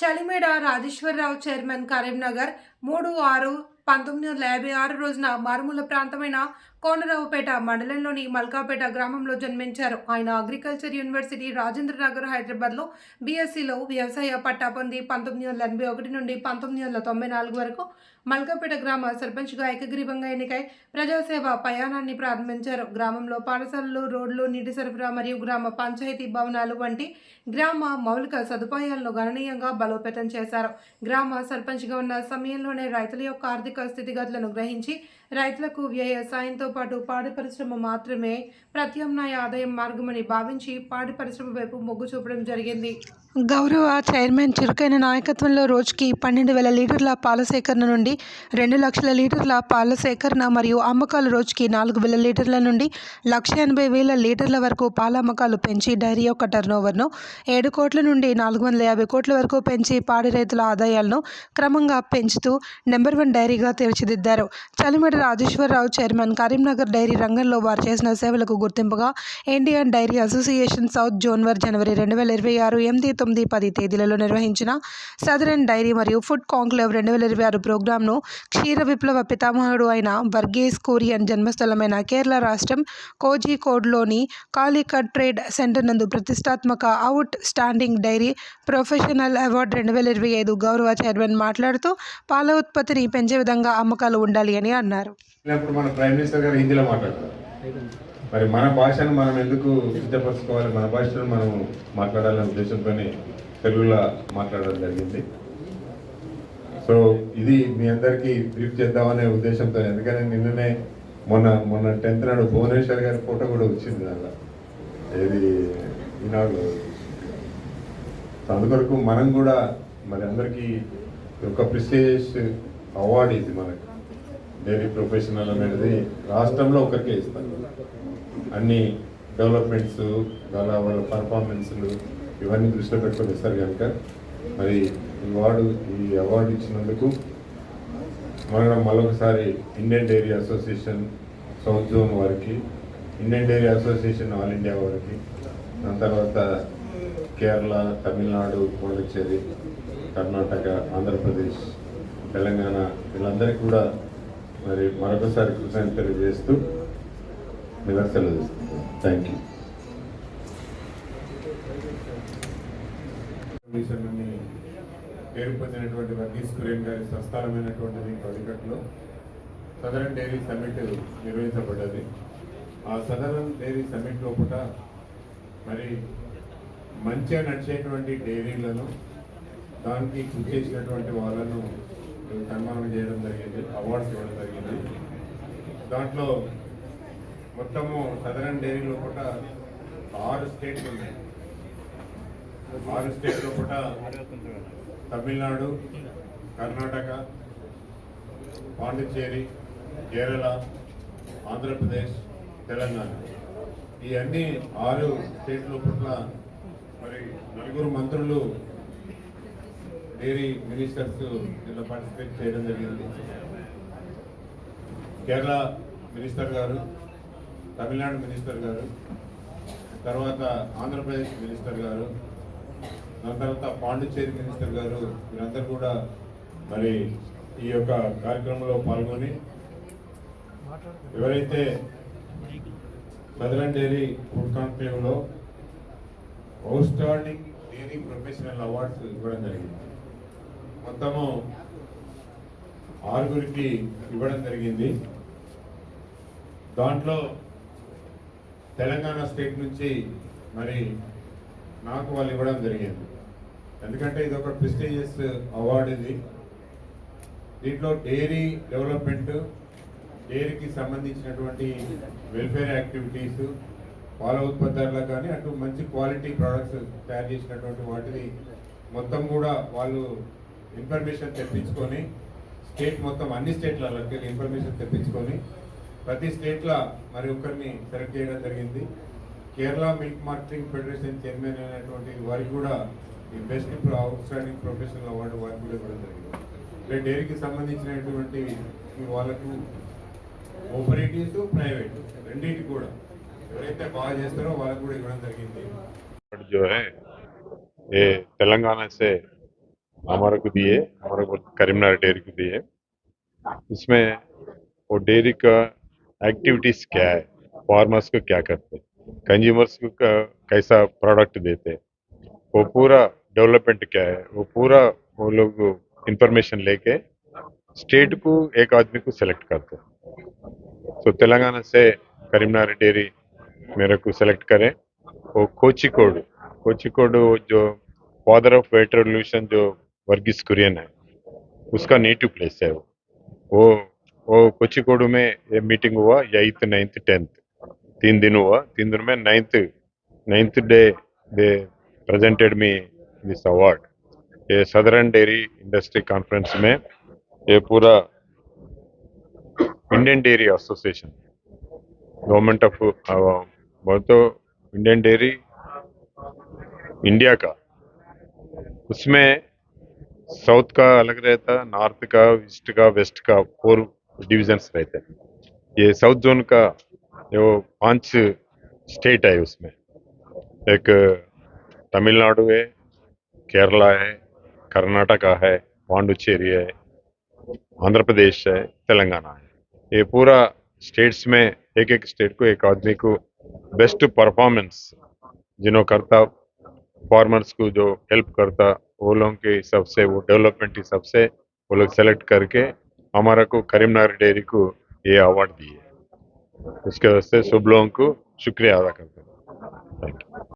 Chalimeda Rajeswara Rao chairman Karimnagar మూడు ఆరు పంతొమ్మిది వందల యాభై ఆరు రోజున మారుమూల ప్రాంతమైన కోనరావుపేట మండలంలోని మల్కాపేట గ్రామంలో జన్మించారు. ఆయన అగ్రికల్చర్ యూనివర్సిటీ రాజేంద్ర నగర్ హైదరాబాద్లో బీఎస్సీలో వ్యవసాయ పట్టా పొంది పంతొమ్మిది వందల ఎనభై ఒకటి నుండి పంతొమ్మిది వందల తొంభై నాలుగు వరకు మల్కాపేట గ్రామ సర్పంచ్గా ఏకగ్రీవంగా ఎన్నికై ప్రజాసేవ ప్రయాణాన్ని ప్రారంభించారు. గ్రామంలో పాఠశాలలు రోడ్లు నీటి సరఫరా మరియు గ్రామ పంచాయతీ భవనాలు వంటి గ్రామ మౌలిక సదుపాయాలను గణనీయంగా బలోపేతం చేశారు. గ్రామ సర్పంచ్గా ఉన్న సమయంలోనే రైతుల యొక్క ఆర్థిక స్థితిగతులను గ్రహించి రైతులకు వ్యయ సాయంతో పాటు పాడి పరిశ్రమ మాత్రమే ప్రత్యామ్నాయ ఆదాయం మార్గమని భావించి పాడి పరిశ్రమ వైపు మొగ్గు చూపడం జరిగింది. గౌరవ చైర్మన్ చురుకైన నాయకత్వంలో రోజుకి పన్నెండు వేల లీటర్ల పాల సేకరణ నుండి రెండు లక్షల లీటర్ల పాల సేకరణ మరియు అమ్మకాలు రోజుకి నాలుగు వేల లీటర్ల నుండి లక్ష ఎనభై వేల లీటర్ల వరకు పాల అమ్మకాలు పెంచి డైరీ యొక్క టర్నోవర్ను ఏడు కోట్ల నుండి నాలుగు వందల యాభై కోట్ల వరకు పెంచి పాడి రైతుల ఆదాయాలను క్రమంగా పెంచుతూ నెంబర్ వన్ డైరీగా తీర్చిదిద్దారు. చలిమడి రాజేశ్వరరావు చైర్మన్ కరీంనగర్ డైరీ రంగంలో వారు చేసిన సేవలకు గుర్తింపుగా ఇండియన్ డైరీ అసోసియేషన్ సౌత్ జోన్వర్ జనవరి రెండు వేల ఇరవై ఆరు ఎనిమిది తొమ్మిది పది తేదీలలో నిర్వహించిన సదరన్ డైరీ మరియు ఫుడ్ కాంక్లేవ్ రెండు వేల ఇరవై ఆరు ప్రోగ్రాంను క్షీర విప్లవ పితామహుడు అయిన వర్గీస్ కోరియన్ జన్మస్థలమైన కేరళ రాష్ట్రం కోజికోడ్లోని కాలికట్ ట్రేడ్ సెంటర్ నందు ప్రతిష్టాత్మక outstanding dairy professional award రెండు వేల ఇరవై ఐదు గౌరవ చైర్మన్ మాట్లాడుతూ పాల ఉత్పత్తిని పెంచే విధంగా అమ్మకాలు ఉండాలి అని అన్నారు. ఇప్పుడు మన ప్రైమ్ మినిస్టర్ గారు హిందీలో మాట్లాడతారు మరి మన భాషను మనం ఎందుకు సిద్ధపరచుకోవాలి? మన భాషను మనం మాట్లాడాలనే ఉద్దేశంతోనే తెలుగులో మాట్లాడడం జరిగింది. సో ఇది మీ అందరికీ బ్రీఫ్ చేద్దామనే ఉద్దేశంతో ఎందుకంటే నిన్ననే మొన్న మొన్న టెన్త్ నాడు భువనేశ్వర్ గారి ఫోటో కూడా వచ్చింది దానిలో. ఏది ఈనాడు అందుకొరకు మనం కూడా మరి అందరికీ ఒక ప్రిస్టేజియస్ అవార్డు ఇది మనకి. డైరీ ప్రొఫెషనల్ అనేది రాష్ట్రంలో ఒకరికే ఇస్తాను అన్ని డెవలప్మెంట్స్ వాళ్ళ వాళ్ళ పర్ఫార్మెన్స్లు ఇవన్నీ దృష్టిలో పెట్టుకొని ఇస్తారు కనుక మరి ఈ అవార్డు ఈ అవార్డు ఇచ్చినందుకు మనం మరొకసారి Indian Dairy Association South Zone వారికి Indian Dairy Association All India వారికి దాని తర్వాత కేరళ తమిళనాడు పాండిచ్చేరి కర్ణాటక ఆంధ్రప్రదేశ్ తెలంగాణ వీళ్ళందరికీ కూడా మరి మరొకసారి కృతజ్ఞత తెలియజేస్తూ మీద సెలవు థ్యాంక్ యూ పేరు పొందినటువంటి వర్గీస్ కురేన్ గారి సంస్థానమైనటువంటిది కవికట్లో సదరన్ డైరీ సమ్మిట్ నిర్వహించబడ్డది. ఆ సదరన్ డైరీ సమ్మిట్ లోపల మరి మంచిగా నడిచేటువంటి డైరీలను దానికి కృషి చేసినటువంటి వాళ్ళను సన్మానం చేయడం జరిగింది అవార్డ్స్ ఇవ్వడం జరిగింది. దాంట్లో మొత్తము సదరన్ డైరీలో లోపల ఆరు స్టేట్లు ఉన్నాయి. ఆరు స్టేట్లో పూట తమిళనాడు కర్ణాటక పాండిచ్చేరి కేరళ ఆంధ్రప్రదేశ్ తెలంగాణ. ఈ అన్ని ఆరు స్టేట్ల పట్ల మరి నలుగురు మంత్రులు డైరీ మినిస్టర్స్ దీనిలో పార్టిసిపేట్ చేయడం జరిగింది. కేరళ మినిస్టర్ గారు తమిళనాడు మినిస్టర్ గారు తర్వాత ఆంధ్రప్రదేశ్ మినిస్టర్ గారు దాని తర్వాత పాండిచ్చేరి మినిస్టర్ గారు వీరందరూ కూడా మరి ఈ యొక్క కార్యక్రమంలో పాల్గొని ఎవరైతే సదరన్ డైరీ ఫుడ్ కాన్క్లేవ్లో outstanding dairy professional awards ఇవ్వడం జరిగింది. మొత్తము ఆరుగురికి ఇవ్వడం జరిగింది. దాంట్లో తెలంగాణ స్టేట్ నుంచి మరి నాకు వాళ్ళు ఇవ్వడం జరిగింది. ఎందుకంటే ఇది ఒక ప్రెస్టీజియస్ అవార్డు ఇది. దీంట్లో డైరీ డెవలప్మెంట్ డైరీకి సంబంధించినటువంటి వెల్ఫేర్ యాక్టివిటీస్ పాల ఉత్పత్తులకు కానీ అటు మంచి క్వాలిటీ ప్రోడక్ట్స్ తయారు చేసినటువంటి వాటిని మొత్తం కూడా వాళ్ళు ఇన్ఫర్మేషన్ తెప్పించుకొని స్టేట్ మొత్తం అన్ని స్టేట్లలోకి వెళ్ళి ఇన్ఫర్మేషన్ తెప్పించుకొని ప్రతి స్టేట్లో మరి ఒక్కరిని సెలెక్ట్ చేయడం జరిగింది. Kerala milk marketing federation chairman అయినటువంటి వారికి కూడా ఈ best outstanding professional award వారికి కూడా ఇవ్వడం జరిగింది. అంటే డైరీకి సంబంధించినటువంటి వాళ్ళకు ఓపరేటివ్స్ ప్రైవేట్ రెండింటి కూడా ఎవరైతే బాగా చేస్తారో వాళ్ళకు కూడా ఇవ్వడం జరిగింది. తెలంగాణ సే हमारे को दिए, हमारे को करीमनगर डेयरी को दिए। इसमें वो डेयरी का एक्टिविटीज़ क्या है, फार्मर्स को क्या करते कंज्यूमर्स को कैसा प्रोडक्ट देते वो पूरा डेवलपमेंट क्या है, वो पूरा वो लोग इंफॉर्मेशन लेके स्टेट को एक आदमी को सेलेक्ट करते तो तेलंगाना से करीमनगर डेयरी मेरे को सेलेक्ट करें। वो कोचिकोड कोचिकोड जो फादर ऑफ़ वेट रेवोल्यूशन जो वर्गीस कुरियन है। उसका नेटिव प्लेस है वो। वो वो कोचिकोड में ये मीटिंग हुआ एट्थ नाइन्थ टेंथ तीन दिन हुआ। तीन दिन में ninth ninth day they presented me this award ये सदरन डेयरी इंडस्ट्री कॉन्फ्रेंस में ये पूरा Indian Dairy Association government of बहुत तो इंडियन डेयरी इंडिया का। उसमें साउथ का अलग रहता है नॉर्थ का ईस्ट का वेस्ट का फोर डिविजन्स रहते हैं। ये साउथ जोन का जो पाँच स्टेट है उसमें। एक, तमिलनाडु है, केरला है, कर्नाटका है, पांडुचेरी है, आंध्र प्रदेश है, तेलंगाना है। ये पूरा स्टेट्स में एक एक स्टेट को, एक आदमी को बेस्ट परफॉर्मेंस जिन्हों करता फार्मर्स को जो हेल्प करता, वो लोगों के हिसाब से, वो डेवलपमेंट के हिसाब से, वो लोग सेलेक्ट करके हमारा को करीमनगर डेयरी को ये अवार्ड दिए। उसके वास्ते सब लोगों को शुक्रिया अदा करते हैं। Thank you